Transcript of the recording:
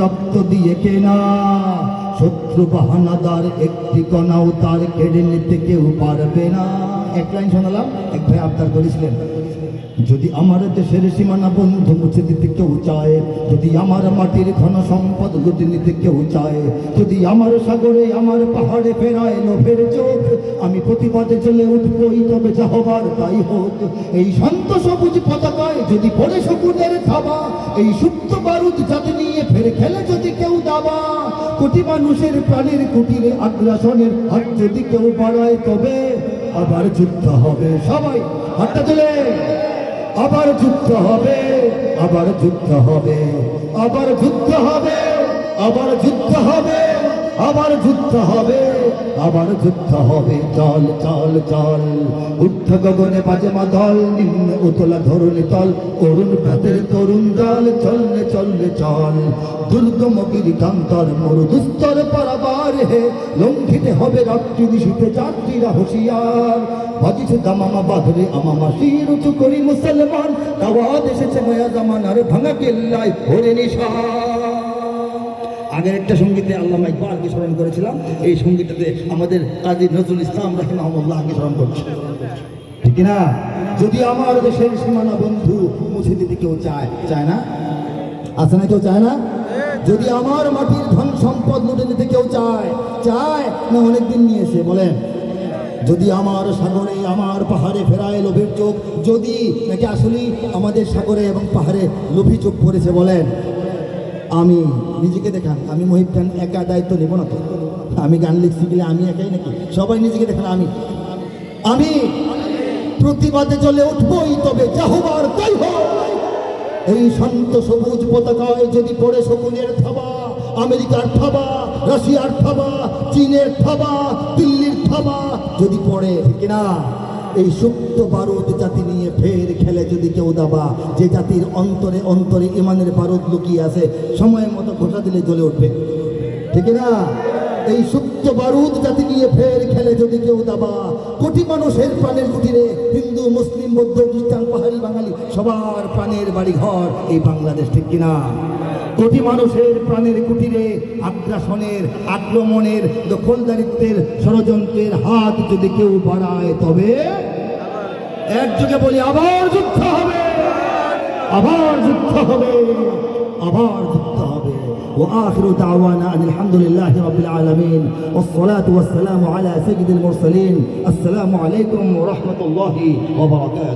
রক্ত দিয়ে কেনা। শত্রু বাহানাদার একটি কণাও তার কেড়ে নিতে কেউ পারবে না। এক লাইন শোনালাম, এক ভাই আবদার করেছিলেন, যদি আমার দেশের সীমানা বন্ধু মুছে দিতে কেউ চায়, যদি আমার মাটির ঘন সম্পদ লুটে নিতে কেউ চায়, যদি আমার সাগরে আমার পাহাড়ে ফেরায় লোভের চোখ, আমি প্রতিবাদে চলে উঠবই তবে যা হবার তাই হোক। এই শান্ত সবুজ পতাকায় যদি পড়ে শকুনের থাবা, এই সুপ্ত বারুদ যাতে ফের খেলে যদি কেউ দাবা, কোটি মানুষের প্রাণের কুটিরে আগ্রাসনের হাত যদি কেউ বাড়ায়, তবে আবার যুদ্ধ হবে। সবাই হাতটা তুলে। আবার যুদ্ধ হবে, আবার যুদ্ধ হবে, আবার যুদ্ধ হবে, আবার যুদ্ধ হবে। আবার যুদ্ধ হবে, আবার যুদ্ধ হবে। চল চল চল। উদ্ধ গগনে, বাজে মাদল, নিম্ন উতলা ধরুন তল। অরুণ প্রাতের তরুণ দল চললে চললে চল। দুর্গম গিরিকান্তর মরু দুস্তর পারাবার হে, লঙ্ঘিতে হবে রাত্রি দিশিতে যাত্রীরা হুঁশিয়ার। বাজিছে দামামা বাঁধরে আমামা শির উঁচু করি মুসলমান। দাওয়াত এসেছে নয়া জামানার ভাঙা কেল্লায় ভরে নিশা আগের একটা সঙ্গীতে আল্লাহ ইকবালকে স্মরণ করেছিলাম। এই সঙ্গীতটাতে আমাদের কাজী নজরুল ইসলাম রাহিমাহুল্লাহকে স্মরণ করছে। ঠিক না? যদি আমার দেশের সীমানা বন্ধু মুছে দিতে কেউ চায় চায় না? আছে না কেউ চায় না? যদি আমার মাটির ধন সম্পদ লুটে নিতে কেউ চায় চায়, না অনেকদিন নিয়েছে, বলেন। যদি আমার সাগরে, আমার পাহাড়ে ফেরায় লোভের চোখ, যদি নাকি আসলেই আমাদের সাগরে এবং পাহাড়ে লোভী চোখ পড়েছে, বলেন। আমি নিজেকে দেখান, আমি মহিব খান একা দায়িত্ব নেব না তো। আমি গান লিখছি গেলে আমি একাই নাকি? সবাই নিজেকে দেখান, আমি। আমি প্রতিবাদে চলে উঠবই, তবে যা হবার তাই এই শান্ত সবুজ পতাকায় যদি পড়ে শকুনের থাবা, আমেরিকার থাবা, রাশিয়ার থাবা, চীনের থাবা, দিল্লির থাবা, যদি পড়ে, ঠিক না এই সুপ্ত বারুদ জাতি নিয়ে ফের খেলে যদি কেউ দাবা, যে জাতির অন্তরে অন্তরে ইমানের বারুদ লুকিয়ে আছে সময় মতো ঘোষা দিলে জ্বলে উঠবে। ঠিক না? এই সুপ্ত বারুদ জাতি নিয়ে ফের খেলে যদি কেউ দাবা, কোটি মানুষের প্রাণের কুটিরে হিন্দু, মুসলিম, বৌদ্ধ, খ্রিস্টান, পাহাড়ি বাঙালি, সবার প্রাণের বাড়ি ঘর এই বাংলাদেশ, ঠিক কিনা? কোটি মানুষের প্রাণের কুটিরে আগ্রাসনের আক্রমণের দখলদারিত্বের ষড়যন্ত্রের হাত যদি কেউ বাড়ায় তবে একযোগে বলি আবার যুদ্ধ হবে আবার যুদ্ধ হবে আবার যুদ্ধ হবে وآخر دعوانا أن الحمد لله رب العالمين والصلاة والسلام على سيد المرسلين السلام عليكم ورحمة الله وبركاته